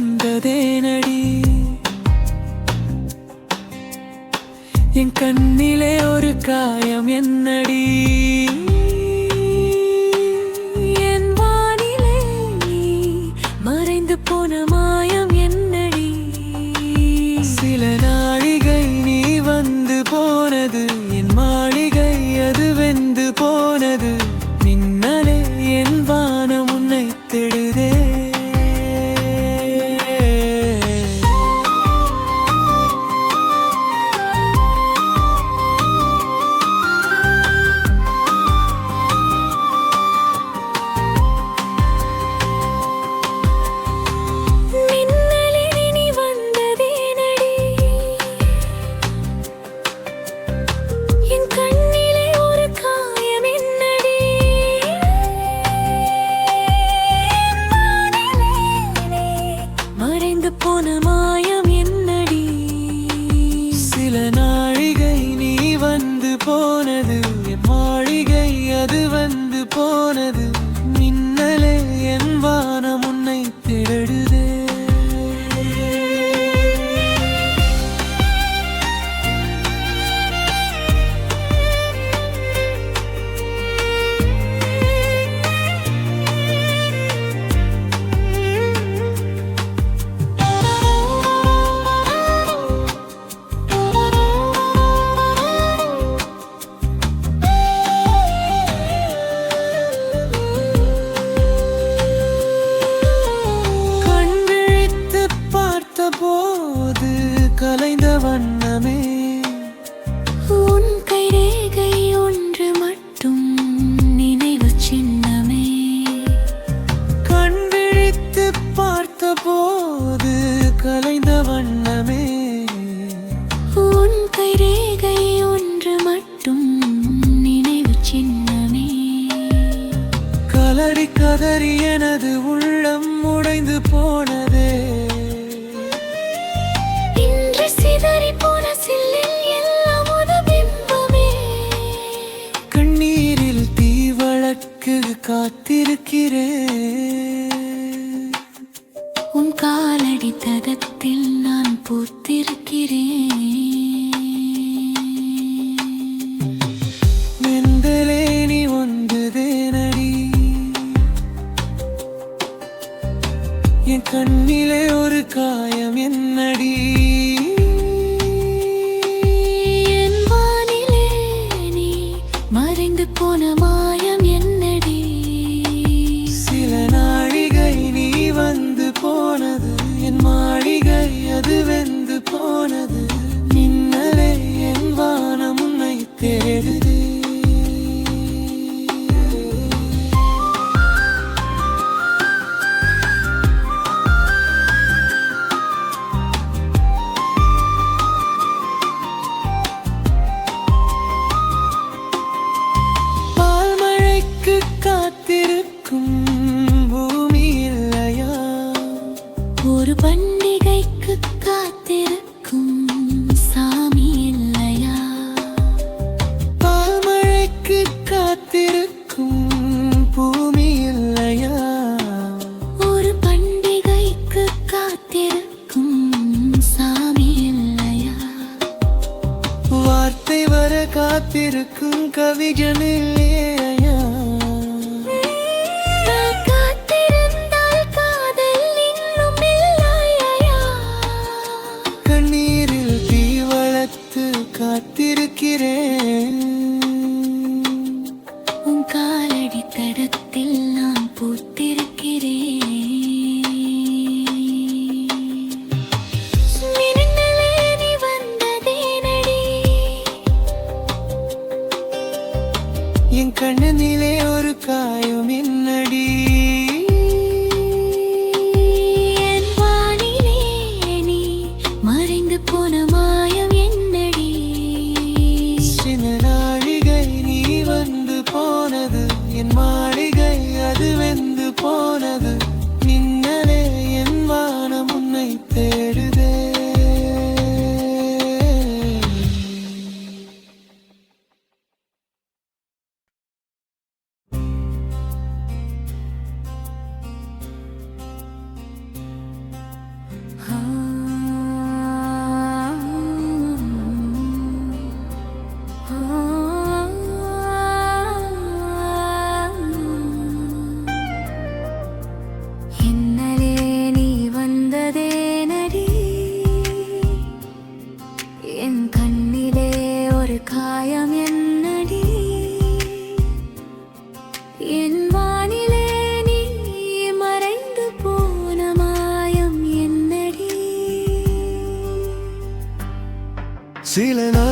வந்ததேனடி. என் கண்ணிலே ஒரு காயம் என்னடி. கதறி எனது உள்ளம் உடைந்து போனதே. இன்று சிதறி போன சில்லில் எல்லாம் பிம்பமே. கண்ணீரில் காத்திருக்கிறேன். എൻ കണ്ണു ഒരു കായുമിന്നടി Silena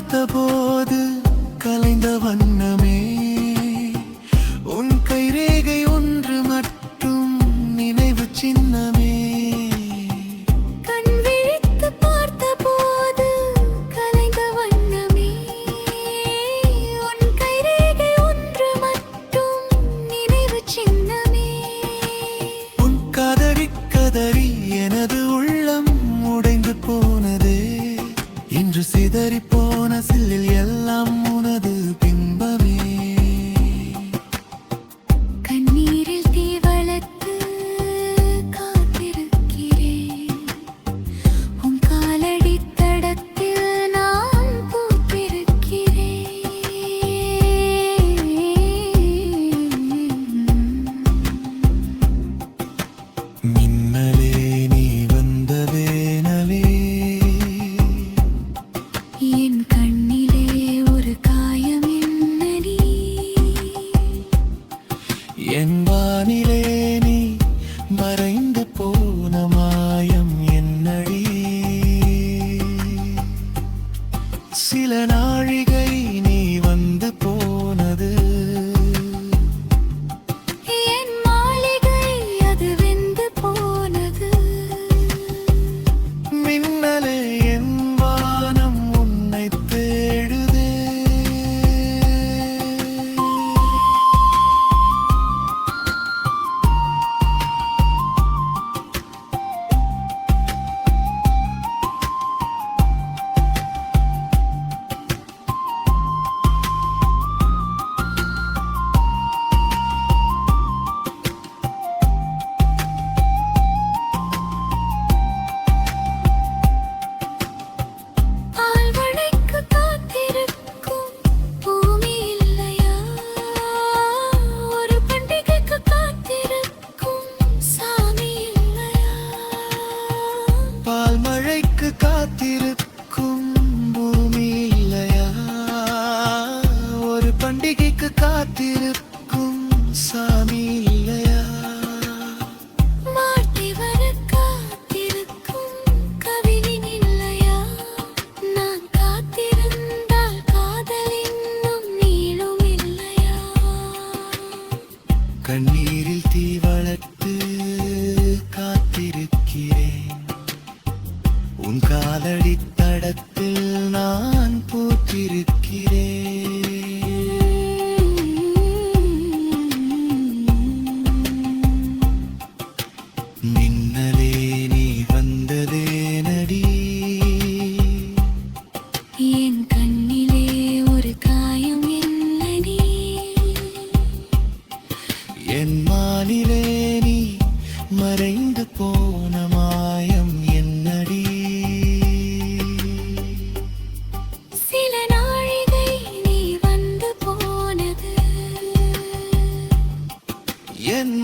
பார்த்தபோது கலைந்த வண்ணமே. வானிலே நீ மறை கண்ணீரில்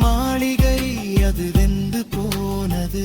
மாளிகை அது வெந்து போனது.